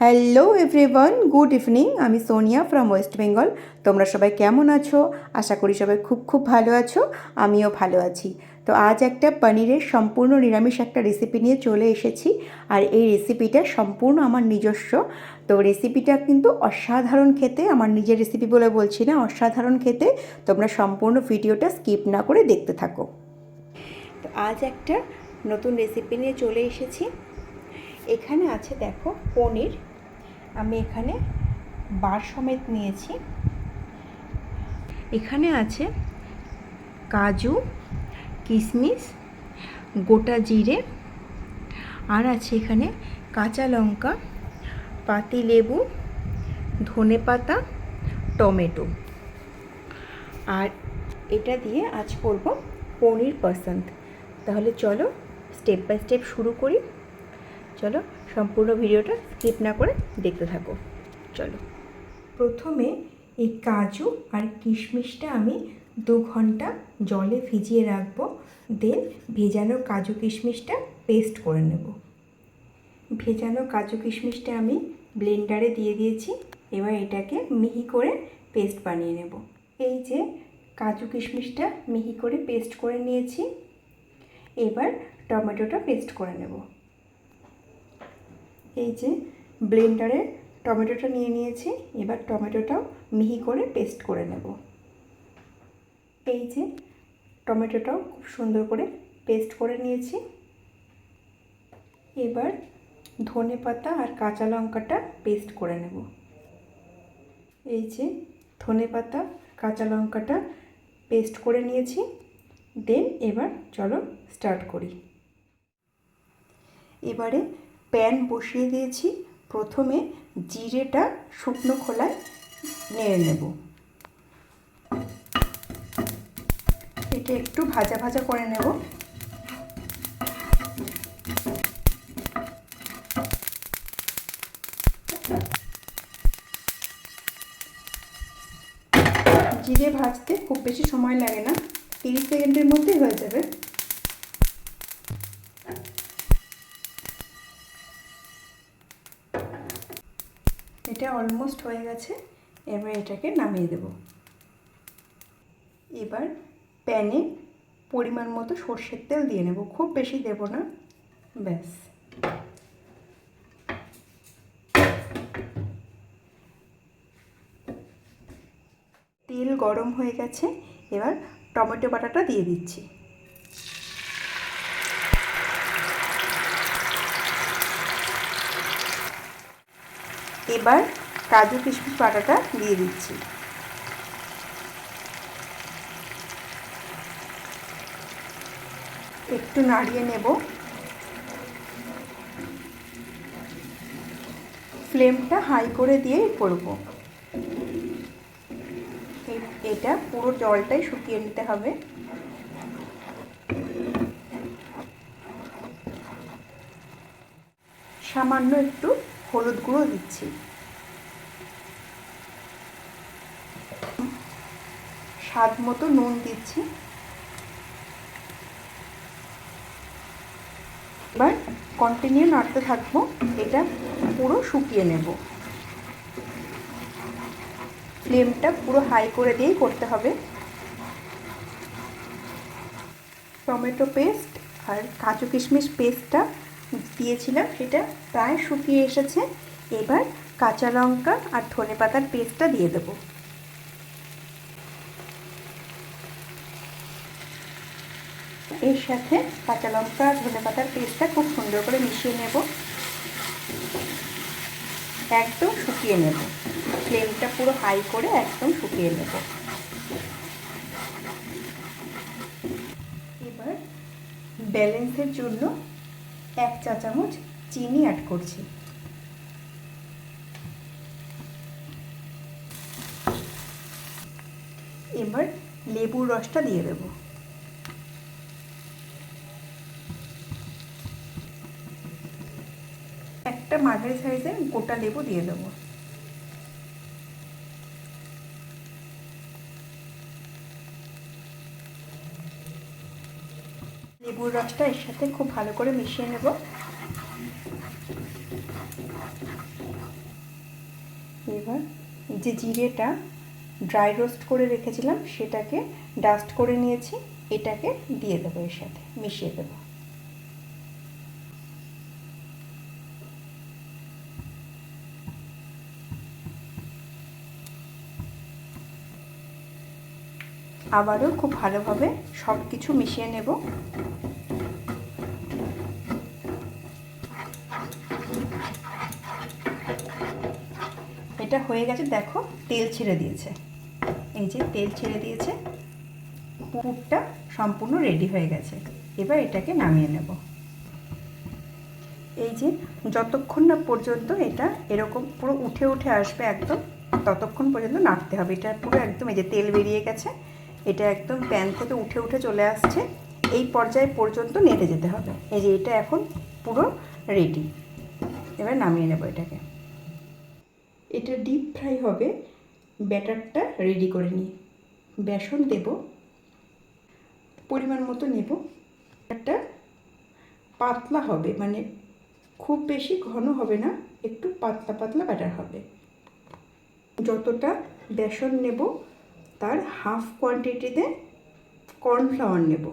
Hello everyone good evening আমি Sonia from West Bengal তোমরা সবাই কেমন আছো? আশা করি সবাই খুব খুব ভালো আছো। আমিও ভালো আছি। তো আজ একটা পনিরের সম্পূর্ণ নিরামিষ একটা রেসিপি নিয়ে চলে এসেছি। আর এই রেসিপিটা সম্পূর্ণ আমার নিজস্ব। তো রেসিপিটা কিন্তু অসাধারণ খেতে। আমার নিজের রেসিপি বলে বলছি না, অসাধারণ খেতে। তোমরা সম্পূর্ণ ভিডিওটা স্কিপ না করে দেখতে থাকো। তো আজ একটা নতুন রেসিপি নিয়ে চলে এসেছি। এখানে আছে, দেখো, পনির। আমি এখানে বার সমেত নিয়েছি। এখানে আছে কাজু, কিশমিশ, গোটা জিরে। আর আছে এখানে কাঁচা লঙ্কা, পাতি লেবু, ধনে পাতা, টমেটো। আর এটা দিয়ে আজ করব পনির পার্সেন্ট তাহলে চলো, স্টেপ বাই স্টেপ শুরু করি। চলো সম্পূর্ণ ভিডিওটা স্কিপ না করে দেখতে থাকো। চলো। প্রথমে এই কাজু আর কিশমিশটা আমি দু ঘণ্টা জলে ভিজিয়ে রাখব দেন ভেজানো কাজু কিশমিশটা পেস্ট করে নেব। ভেজানো কাজু কিশমিশটা আমি ব্লেন্ডারে দিয়ে দিয়েছি, এবার এটাকে মিহি করে পেস্ট বানিয়ে নেব। এই যে কাজু কিশমিশটা মিহি করে পেস্ট করে নিয়েছি, এবার টমেটোটা পেস্ট করে নেব। এই যে ব্লেন্ডারে টমেটোটা নিয়ে নিয়েছি, এবার টমেটোটাও মিহি করে পেস্ট করে নেব। এই যে টমেটোটাও খুব সুন্দর করে পেস্ট করে নিয়েছি। এবার ধনে পাতা আর কাঁচা লঙ্কাটা পেস্ট করে নেব। এই যে ধনে পাতা, কাঁচা লঙ্কাটা পেস্ট করে নিয়েছি। দেন এবার চলো স্টার্ট করি। এবারে প্যান বসিয়ে দিয়েছি। প্রথমে জিরেটা শুকনো খোলায় নেড়ে নেব। এটা একটু ভাজা ভাজা করে নেব। জিরে ভাজতে খুব বেশি সময় লাগে না। তিরিশ সেকেন্ডের মধ্যেই হয়ে যাবে। অলমোস্ট হয়ে গেছে, এবার এটাকে নামিয়ে দেব। এবার প্যানে পরিমাণ মতো সর্ষের তেল দিয়ে নেব, খুব বেশি দেব না, ব্যাস। তেল গরম হয়ে গেছে, এবার টমেটো বাটাটা দিয়ে দিচ্ছি। এবার কাজু কিশমিশ বাটাটা দিয়ে দিচ্ছি। একটু নাড়িয়ে নেব। ফ্লেমটা হাই করে দিয়েই করব। এটা পুরো জলটাই শুকিয়ে নিতে হবে। সামান্য একটু হলুদ গুঁড়ো দিচ্ছি। স্বাদ মতো নুন দিচ্ছি। এবার কন্টিনিউ নাড়তে থাকব, এটা পুরো শুকিয়ে নেব। ফ্লেমটা পুরো হাই করে দিয়েই করতে হবে। টমেটো পেস্ট আর কাজু কিশমিশ পেস্টটা দিয়েছিলাম, সেটা প্রায় শুকিয়ে এসেছে। এবার কাঁচা লঙ্কা আর ধনে পাতার পেস্টটা দিয়ে দেবো। এর সাথে কাঁচা লঙ্কা আর ধনে পাতার পেস্টটা খুব সুন্দর করে মিশিয়ে নেব। একদম শুকিয়ে নেব। ফ্লেমটা পুরো হাই করে একদম শুকিয়ে নেব। এবার ব্যালেন্সের জন্য এক চা চামচ চিনি অ্যাড করছি। এবার লেবুর রসটা দিয়ে দেব। একটা মাঝারি সাইজের গোটা লেবু দিয়ে দেবো। লেবুর রসটা এর সাথে খুব ভালো করে মিশিয়ে নেব। এবার যে জিরেটা ড্রাই রোস্ট করে রেখেছিলাম, সেটাকে ডাস্ট করে নিয়েছি, এটাকে দিয়ে দেবো এর সাথে, মিশিয়ে দেবো। আবারও খুব ভালোভাবে সব কিছু মিশিয়ে নেব। এটা হয়ে গেছে, দেখো, তেল ছেড়ে দিয়েছে। এই যে তেল ছেড়ে দিয়েছে, পুরটা সম্পূর্ণ রেডি হয়ে গেছে। এবার এটাকে নামিয়ে নেব। এই যে যতক্ষণ না পর্যন্ত এটা এরকম পুরো উঠে উঠে আসবে একদম, ততক্ষণ পর্যন্ত নাড়তে হবে। এটা পুরো একদম এই যে তেল বেরিয়ে গেছে। এটা একদম প্যান থেকে উঠে উঠে চলে আসছে। এই পর্যায়ে পর্যন্ত নেড়ে যেতে হবে। এই যে এটা এখন পুরো রেডি এবার নামিয়ে নেব এটাকে। এটা ডিপ ফ্রাই হবে। ব্যাটারটা রেডি করে নিই বেসন দেব। পরিমাণ মতো নেব। একটা পাতলা হবে। মানে খুব বেশি ঘন হবে না, একটু পাতলা পাতলা ব্যাটার হবে। যতটা বেসন নেব তার হাফ কোয়ান্টিটিতে কর্নফ্লাওয়ার নেব।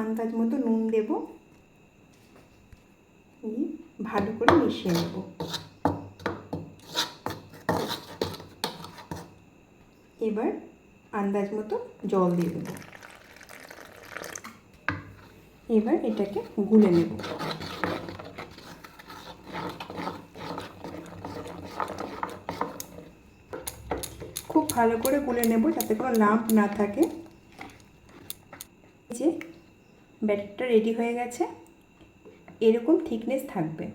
আন্দাজ মতো নুন দেব। ভালো করে মিশিয়ে নেব। এবার আন্দাজ মতো জল দিয়ে দেবো। এবার এটাকে গুলে নেব। খুব ভালো করে গুলে নেব যাতে কোনো লাম্প না থাকে। যে ব্যাটারটা রেডি হয়ে গেছে। এরকম থিকনেস থাকবে।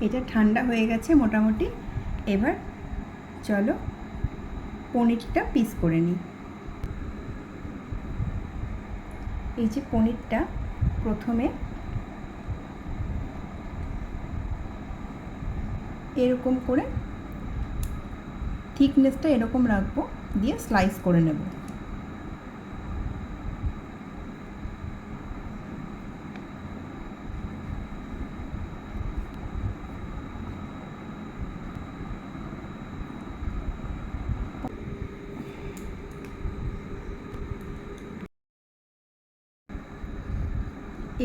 এটা ঠান্ডা হয়ে গেছে মোটামুটি। এবার চলো পনিরটা পিস করে নিই। এই যে পনিরটা প্রথমে এরকম করে থিকনেসটা এরকম রাখব দিয়ে স্লাইস করে নেব।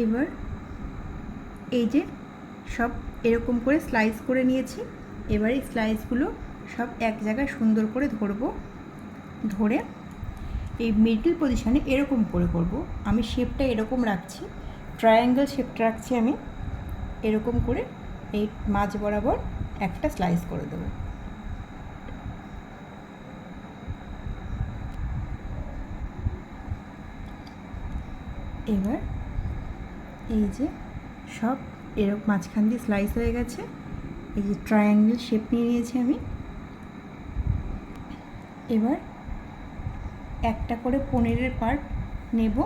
এবার এই যে সব এরকম করে স্লাইস করে নিয়েছি। এবার এই স্লাইসগুলো সব এক জায়গায় সুন্দর করে ধরবো। ধরে এই মিডল পজিশানে এরকম করে করব। আমি শেপটা এরকম রাখছি ট্রায়াঙ্গেল শেপটা রাখছি আমি। এরকম করে এই মাঝ বরাবর একটা স্লাইস করে দেবো। এবার এই যে সব এরকম মাঝখান দিয়ে স্লাইস হয়ে গেছে। এই যে ট্রায়াঙ্গেল শেপ নিয়ে নিয়েছি আমি। এবার একটা করে পনিরের পার্ট নেব।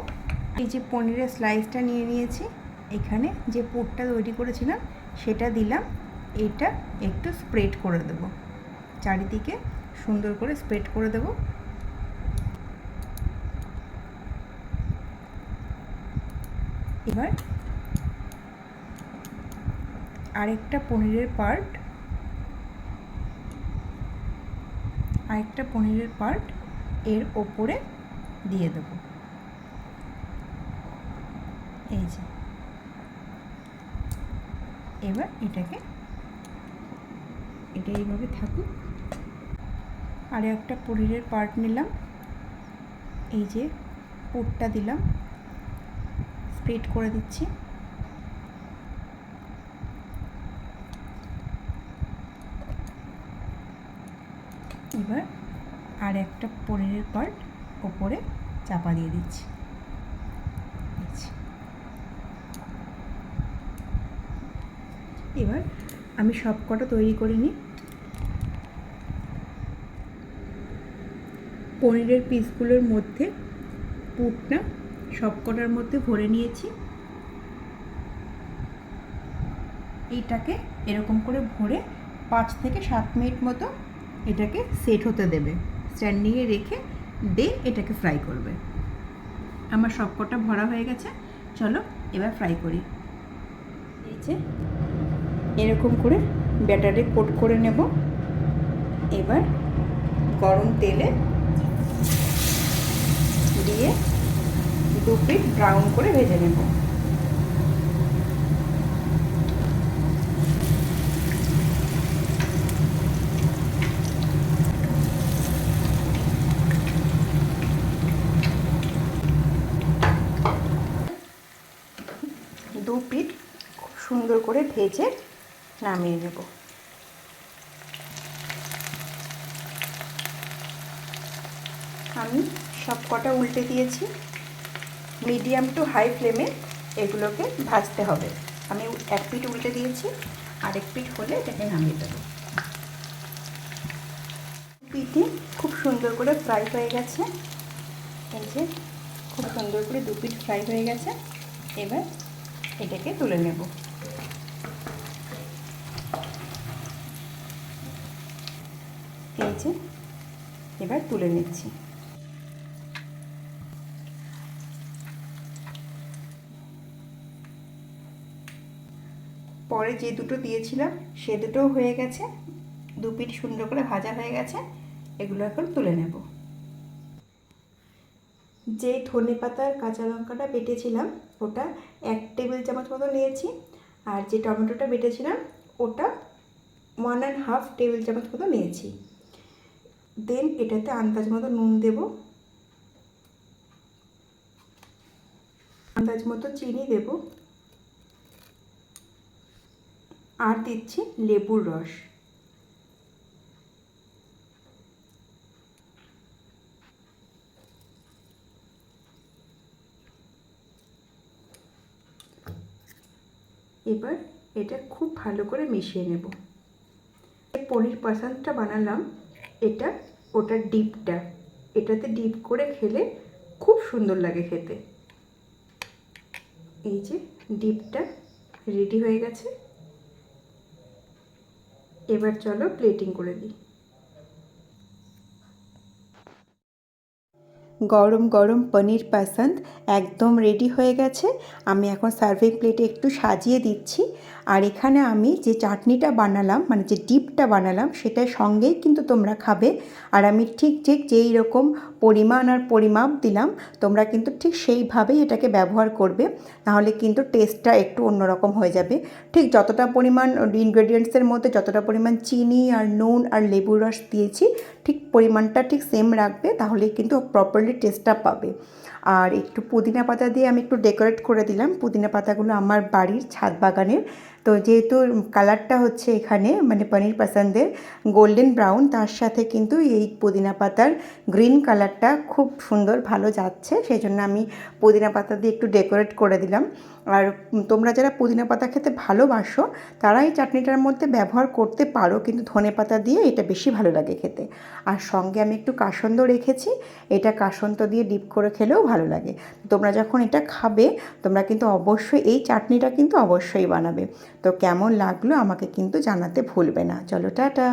এই যে পনিরের স্লাইসটা নিয়ে নিয়েছি, এখানে যে পুরটা তৈরি করেছিলাম, সেটা দিলাম। এটা একটু স্প্রেড করে দেব। চারিদিকে সুন্দর করে স্প্রেড করে দেব। এবার আরেকটা পনিরের পার্ট, আরেকটা পনিরের পার্ট এর ওপরে দিয়ে দেব। এই যে। এবার এটাকে, এটা এইভাবে থাকুক। আর একটা পনিরের পার্ট নিলাম। এই যে পুরটা দিলাম। স্প্রেড করে দিচ্ছি। এবার আর একটা পনিরের পার্ট ওপরে চাপা দিয়ে দিচ্ছি। এবার আমি সব কটা তৈরি করে নিই। পনিরের পিসগুলোর মধ্যে পুরটা সব কটার মধ্যে ভরে নিয়েছি। এইটাকে এরকম করে ভরে পাঁচ থেকে সাত মিনিট মতো এটাকে সেট হতে দেবে। স্ট্যান্ডিংয়ে রেখে দে এটাকে ফ্রাই করবে। আমার সবকটা ভরা হয়ে গেছে, চলো এবার ফ্রাই করি। এই এরকম করে ব্যাটারে কোট করে নেব। এবার গরম তেলে দিয়ে দু পিট ব্রাউন করে ভেজে নেব দু পিট খুব সুন্দর করে ভেজে নামিয়ে নেব। আমি সব কটা উল্টে দিয়েছি। মিডিয়াম টু হাই ফ্লেমে এগুলোকে ভাজতে হবে। আমি এক পিঠ উল্টে দিয়েছি, আরেক পিঠ হলে এটাকে নামিয়ে দেবো। পিঠে খুব সুন্দর করে ফ্রাই হয়ে গেছে। এই যে খুব সুন্দর করে দু পিঠ ফ্রাই হয়ে গেছে। এবার এটাকে তুলে নেব। এই যে এবার তুলে নিচ্ছি। পরে যে দুটো দিয়েছিলাম, সে দুটোও হয়ে গেছে। দু পিঠ সুন্দর করে ভাজা হয়ে গেছে। এগুলো এখন তুলে নেব। যে ধনে পাতার কাঁচা লঙ্কাটা বেটেছিলাম, ওটা এক টেবিল চামচ মতো নিয়েছি। আর যে টমেটোটা বেটেছিলাম, ওটা ওয়ান অ্যান্ড হাফ টেবিল চামচ মতো নিয়েছি। দেন এটাতে আন্দাজ মতো নুন দেব। আন্দাজ মতো চিনি দেব। আর দিচ্ছি লেবুর রস। এবার এটা খুব ভালো করে মিশিয়ে নেব। পনির পাসানটা বানালাম। এটা ওটার ডিপটা। এটাতে ডিপ করে খেলে খুব সুন্দর লাগে খেতে। এই যে ডিপটা রেডি হয়ে গেছে। এবার চলো প্লেটিং করে দিই। গরম গরম পনির পাসান্দ একদম রেডি হয়ে গেছে। আমি এখন সার্ভিং প্লেটে একটু সাজিয়ে দিচ্ছি। আর এখানে আমি যে চাটনিটা বানালাম মানে যে ডিপটা বানালাম সেটা সঙ্গেই কিন্তু তোমরা খাবে। আর আমি ঠিক ঠিক যেই রকম পরিমাণ আর পরিমাপ দিলাম, তোমরা কিন্তু ঠিক সেইভাবেই এটাকে ব্যবহার করবে। নাহলে কিন্তু টেস্টটা একটু অন্যরকম হয়ে যাবে। ঠিক যতটা পরিমাণ ইনগ্রেডিয়েন্টসের মধ্যে যতটা পরিমাণ চিনি আর নুন আর লেবুর রস দিয়েছি, ঠিক পরিমাণটা ঠিক সেম রাখবে তাহলে কিন্তু প্রপারলি টেস্টটা পাবে। আর একটু পুদিনা পাতা দিয়ে আমি একটু ডেকোরেট করে দিলাম। পুদিনা পাতাগুলো আমার বাড়ির ছাদ বাগানের তো যেহেতু কালারটা হচ্ছে এখানে মানে পনির পাসান্দের গোল্ডেন ব্রাউন, তার সাথে কিন্তু এই পুদিনা পাতার গ্রিন কালারটা খুব সুন্দর, ভালো যাচ্ছে। সেই জন্য আমি পুদিনা পাতা দিয়ে একটু ডেকোরেট করে দিলাম। আর তোমরা যারা পুদিনা পাতা খেতে ভালোবাসো তারা এই চাটনিটার মধ্যে ব্যবহার করতে পারো, কিন্তু ধনে পাতা দিয়ে এটা বেশি ভালো লাগে খেতে। আর সঙ্গে আমি একটু কাসন্দ রেখেছি, এটা কাসন্দ দিয়ে ডিপ করে খেলেও ভালো লাগে। তোমরা যখন এটা খাবে, তোমরা কিন্তু অবশ্যই, এই চাটনিটা কিন্তু অবশ্যই বানাবে। তো কেমন লাগল আমাকে কিন্তু জানাতে ভুলবে না। চলো টাটা।